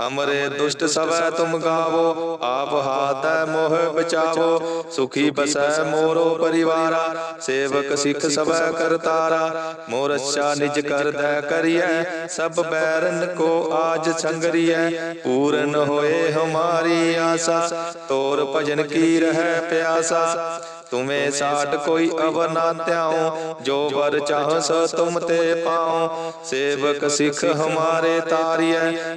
ਹਮਰੇ ਦੁਸ਼ਟ ਸਵੈ ਤੁਮ ਗਾਵੋ, ਆਪ ਹਾਥ ਹੈ ਮੋਹ ਬਚਾਵੋ, ਸੁਖੀ ਬਸੈ ਮੋਰੋ ਪਰਿਵਾਰਾ, ਸੇਵਕ ਸਿੱਖ ਸਵੈ ਕਰਤਾਰਾ ਮੋਰ ਅੱਛਾ ਨਿਜ ਕਰਦੈ ਕਰੀਐ, ਸਭ ਬੈਰਨ ਕੋ ਆਜ ਸੰਗਰੀਐ, ਪੂਰਨ ਹੋਏ ਹਮਾਰੀ ਆਸਾ, ਤੋਰ ਭਜਨ ਕੀ ਰਹਿ ਪਿਆਸਾ, ਤੁਮੇ ਸਾਡ ਕੋਈ ਅਵਰ ਨਾ ਧਿਆਉ, ਜੋ ਵਰ ਚਾਹ ਸੋ ਤੁਮ ਤੇ ਪਾਉ, ਸੇਵਕ ਸਿੱਖ ਹਮਾਰੇ ਤਾਰੀਐ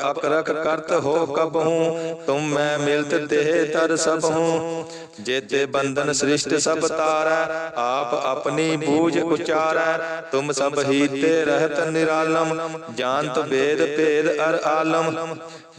ਅਕਰਖ ਕਰਤ ਹੋ ਕਬਹੂ, ਤੁਮ ਮੈਂ ਮਿਲਤ ਦੇਹ ਤਰ ਸਭ ਹੂੰ ਜੇਤੇ ਬੰਧਨ ਸ੍ਰਿਸ਼ਟ ਸਭ ਤਾਰੈ, ਆਪ ਆਪਣੀ ਬੂਝ ਉਚਾਰੈ। ਤੁਮ ਸਭ ਹੀ ਤੇ ਰਹਿਤ ਨਿਰਾਲਮ, ਜਾਣਤ ਵੇਦ ਭੇਦ ਅਰ ਆਲਮ।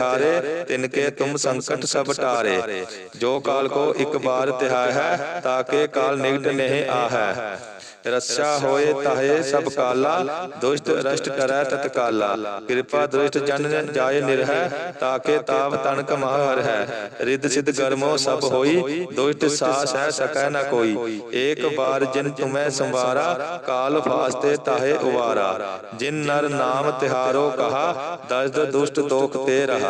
ਤਿਹਾਰੇ ਤਿਨਕੇ ਤੁਮ ਸੰਕਟ ਸਭ ਟਾਰੇ। ਜੋ ਕਾਲ ਕੋ ਇੱਕ ਬਾਰ ਤਿਹਾਇ ਹੈ ਤਾਕੇ ਕਾਲ ਨਿਕਟ ਨਹਿ ਆਹੈ। ਰਸਾ ਹੋਏ ਤਾਹੇ ਸਭ ਕਾਲਾ, ਦੁਸ਼ਟ ਰਸ਼ਟ ਕਰੈ ਤਤਕਾਲਾ ਕਿਰਪਾ ਦ੍ਰਿਸ਼ਟ ਜਨ ਜਾਏ ਨਿਰਹਿ ਤਾਕੇ ਤਾਪ ਤਨਕ ਮਹਰ ਹੈ। ਰਿੱਧ ਸਿਧ ਗਰਮੋ ਸਭ ਹੋਈ, ਦੁਸ਼ਟ ਸਾਸ ਹੈ ਸਕੈ ਨ ਕੋਈ। ਏਕ ਬਾਰ ਜਿਨ ਤੁਮੈ ਸੰਵਾਰਾ, ਕਾਲ ਫਾਸਤੇ ਤਾਹੇ ਉਵਾਰਾ। ਜਿਨ ਨਰ ਨਾਮ ਤਿਹਾਰੋ ਕਹਾ, ਦਸਦ ਦੁਸ਼ਟ ਦੋਖ ਤੇ ਰਹਾ।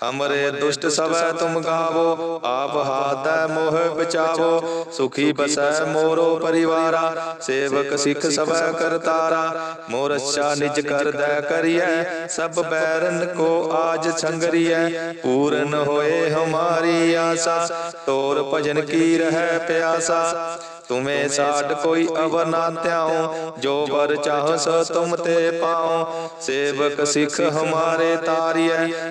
ਹਮਰੇ ਦੁਸ਼ਟ ਸਵੈ ਤੁਮ ਗਾਵੋ, ਆਪ ਹਾਥੈ ਮੋਹ ਬਚਾਵੋ, ਸੁਖੀ ਬਸੈ ਮੋਰੋ ਪਰਿਵਾਰਾ, ਸੇਵਕ ਸਿੱਖ ਸਵੈ ਕਰਤਾਰਾ ਮੋਰ ਅੱਛਾ ਨਿਜ ਕਰਦੈ ਕਰੀਐ, ਸਭ ਬੈਰਨ ਕੋ ਆਜ ਸੰਗਰੀਐ, ਪੂਰਨ ਹੋਏ ਹਮਾਰੀ ਆਸਾ ਤੋਰ ਭਜਨ ਕੀ ਰਹਿ ਪਿਆਸਾ, ਤੁਮੇ ਸਾਡ ਕੋਈ ਅਵਰ ਨਾ ਧਿਆਉ, ਜੋ ਵਰ ਚਾਹ ਸੋ ਤੁਮ ਤੇ ਪਾਉ, ਸੇਵਕ ਸਿੱਖ ਹਮਾਰੇ ਤਾਰੀਐ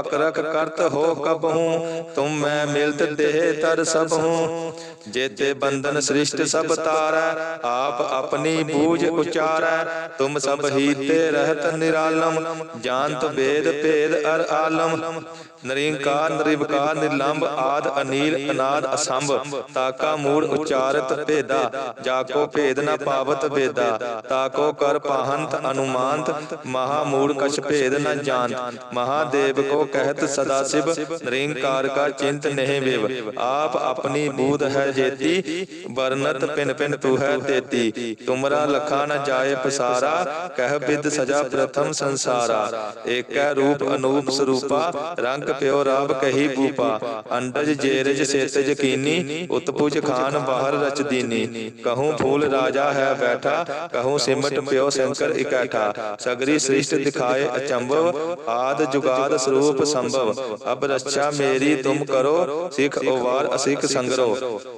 ਅਕਰਖ ਕਰਤ ਹੋ ਕਬਹੂ। ਤੁਮ ਮੈਂ ਮਿਲਤ ਦੇਹ ਤਰ ਸਭ ਜੇਤੇ ਬੰਧਨ ਸ੍ਰਿਸ਼ਟ ਸਭ ਤਾਰੈ, ਆਪ ਆਪਣੀ ਬੂਝ ਉਚਾਰੈ। ਤੁਮ ਸਭ ਹੀ ਰਹਿਤ ਨਿਰਾਲਮ, ਜਾਣਤ ਵੇਦ ਭੇਦ ਅਰ ਆਲਮ। ਨਰਿੰਕਾਰ, ਨਿਰਵਕਾਰ ਨਿਰਲੰਭ ਆਦ ਅਨੀਲ, ਅਨਾਦ ਅਸੰਭ, ਤਾਕਾ ਮੂੜ ਉਚਾਰਤ ਭੇਦਾ। ਜਾਕੋ ਭੇਦ ਨ ਪਾਵਤ ਵੇਦਾ, ਤਾਕੋ ਕਰ ਪਾਹੰਤ ਅਨੁਮਾਨਤ। ਮਹਾ ਮੂੜ ਕਛ ਭੇਦ ਨ ਜਾਣਤ। ਮਹਾਦੇਵ ਕੋ ਕਹਿਤ ਸਦਾ ਸਿਵ, ਨਿਰੰਕਾਰ ਕਾ ਚਿੰਤ ਨਹਿ ਵਿਵ। ਆਪ ਆਪਣੀ ਬੂਧ ਹੈ ਜੇਤੀ ਵਰਨਤ ਪਿਨ ਪਿਨ ਤੂ ਹੈ ਤੇਤੀ। ਤੁਮਰਾ ਲਖਾ ਨ ਜਾਏ ਪਸਾਰਾ ਕਹਿ ਬਿਦ ਸਜਾ ਪ੍ਰਥਮ ਸੰਸਾਰਾ। ਰੂਪ ਅਨੂਪ ਸਰੂਪਾ ਰੰਗ ਪਿਓ ਰਾਵ ਕਹੀ ਭੂਪਾ। ਅੰਡਜ ਜੇਰਜ ਸੇਤਜ ਕੀਨੀ ਉਤਪੁਜ ਖਾਨ ਬਾਹਰ ਰਚ ਦੀਨੀ। ਕਹੂੰ ਫੂਲ ਰਾਜਾ ਹੈ ਬੈਠਾ ਕਹੂੰ ਸਿਮਟ ਪਿਓ ਸ਼ੰਕਰ ਇਕੈਠਾ। ਸਗਰੀ ਸ੍ਰਿਸ਼ਟ ਦਿਖਾਏ ਅਚੰਭਵ ਆਦ ਜੁਗਾਦ ਸਰੂਪ ਸੰਭਵ। ਅਬ ਰੱਛਾ ਮੇਰੀ ਤੁਮ ਕਰੋ ਸਿਖ ਉਵਾਰ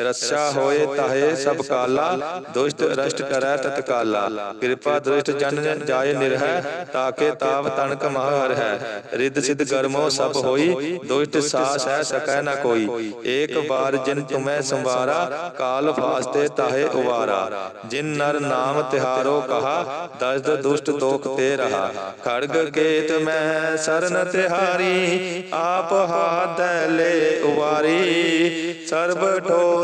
ਰਸਾ ਹੋਏ ਤਾਹੇ ਸਭ ਕਾਲਾ, ਦੁਸ਼ਟ ਰਸ਼ਟ ਕਰੈ ਤਤਕਾਲਾ ਕਿਰਪਾ ਦ੍ਰਿਸ਼ਟ ਜਨ ਜਾਏ ਨਿਰਹਿ, ਤਾਕੇ ਤਾਵ ਤਨਕ ਮਹਰ ਹੈ। ਰਿੱਧ ਸਿਧ ਗਰਮੋ ਸਭ ਹੋਈ, ਦੁਸ਼ਟ ਸਾਸ ਹੈ ਸਕੈ ਨ ਕੋਈ। ਏਕ ਬਾਰ ਜਿਨ ਤੁਮੈ ਸੰਵਾਰਾ, ਕਾਲ ਫਾਸਤੇ ਤਾਹੇ ਉਵਾਰਾ। ਜਿਨ ਨਰ ਨਾਮ ਤਿਹਾਰੋ ਕਹਾ, ਦਸਦ ਦੁਸ਼ਟ ਦੋਖ ਤੇ ਰਹਾ। ਖੜਗ ਕੇਤ ਮੈਂ ਸਰਨ ਤਿਹਾਰੀ, ਆਪ ਹਾਦੈ ਲੈ ਉਵਾਰੀ। ਸਰਬ ਠੋਰ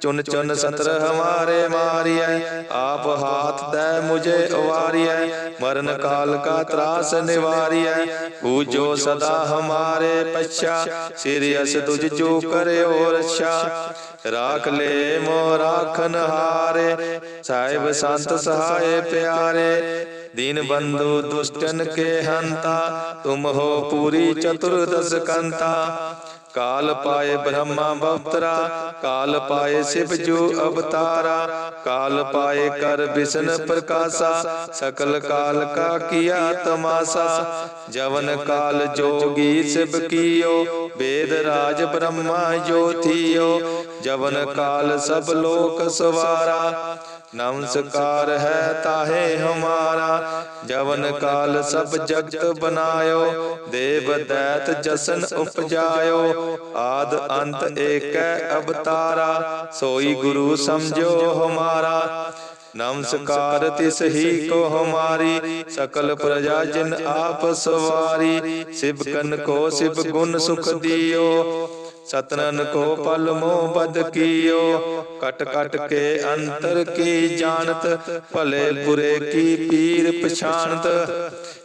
ਚੁਨ ਚੁਨ ਸਤਰ ਹਮਾਰੇ ਮਾਰੀਐ। ਆਪ ਹਾਥ ਦੈ ਮੁਝੇ ਉਵਾਰੀਐ ਮਰਨ ਕਾਲ ਕਾ ਤਰਾਸ ਨਿਵਾਰੀਐ। ਪੂਜੋ ਸਦਾ ਹਮਾਰੇ ਪਛਾ। ਸਿਰਿ ਅਸ ਜੋ ਕਰਿਓ ਰਛਾ। ਰਾਖ ਲੈ ਮੋ ਰਾਖਨ ਹਾਰੇ। ਸਾਹਿਬ ਸੰਤ ਸਹਾਏ ਪਿਆਰੇ। ਦੀਨ ਬੰਧੂ ਦੁਸ਼ਟਨ ਕੇ ਹੰਤਾ। ਤੁਮ ਹੋ ਪੂਰੀ ਚਤੁਰਦਸ ਕੰਤਾ। ਕਾਲ ਪਾਏ ਬ੍ਰਹਮਾ ਬਵਤਰਾ, ਕਾਲ ਪਾਏ ਸਿਵ ਜੂ ਅਵਤਾਰਾ, ਕਾਲ ਪਾਏ ਕਰ ਬਿਸ਼ਨ ਪ੍ਰਕਾਸ਼ਾ, ਸਕਲ ਕਾਲ ਕਾ ਕੀਆ ਤਮਾਸਾ, ਜਵਨ ਕਾਲ ਜੋਗੀ ਸਿਵ ਕੀਓ, ਵੇਦ ਰਾਜ ਬ੍ਰਹਮਾ ਜੋਤੀਓ, ਜਵਨ ਕਾਲ ਸਭ ਲੋਕ ਸਵਾਰਾ ਨਮਸਕਾਰ ਹੈ ਤਾਹੇ ਹਮਾਰਾ, ਜਵਨ ਕਾਲ ਸਭ ਜਗਤ ਬਨਾਇਓ, ਦੇਵ ਦੈਤ ਜਸਨ ਉਪਜਾਇਓ, ਆਦ ਅੰਤ ਏਕੈ ਅਵਤਾਰਾ, ਸੋਈ ਗੁਰੂ ਸਮਝੋ ਹਮਾਰਾ। ਨਮਸਕਾਰ ਤਿਸ ਹੀ ਕੋ ਹਮਾਰੀ, ਸਕਲ ਪ੍ਰਜਾ ਜਿਨ ਆਪ ਸਵਾਰੀ, ਸਿਵ ਕਨ ਕੋ ਸਿਵ ਗੁਣ ਸੁਖ ਦਿਓ, ਸਤਨਨ ਕੋ ਪਲ ਮੋ ਬਦ ਕੀਓ ਕਟ ਕਟ ਕੇ ਅੰਤਰ ਕੀ ਜਾਣਤ ਭਲੇ ਬੁਰੇ ਕੀ ਪੀਰ ਪਛਾਣਤ?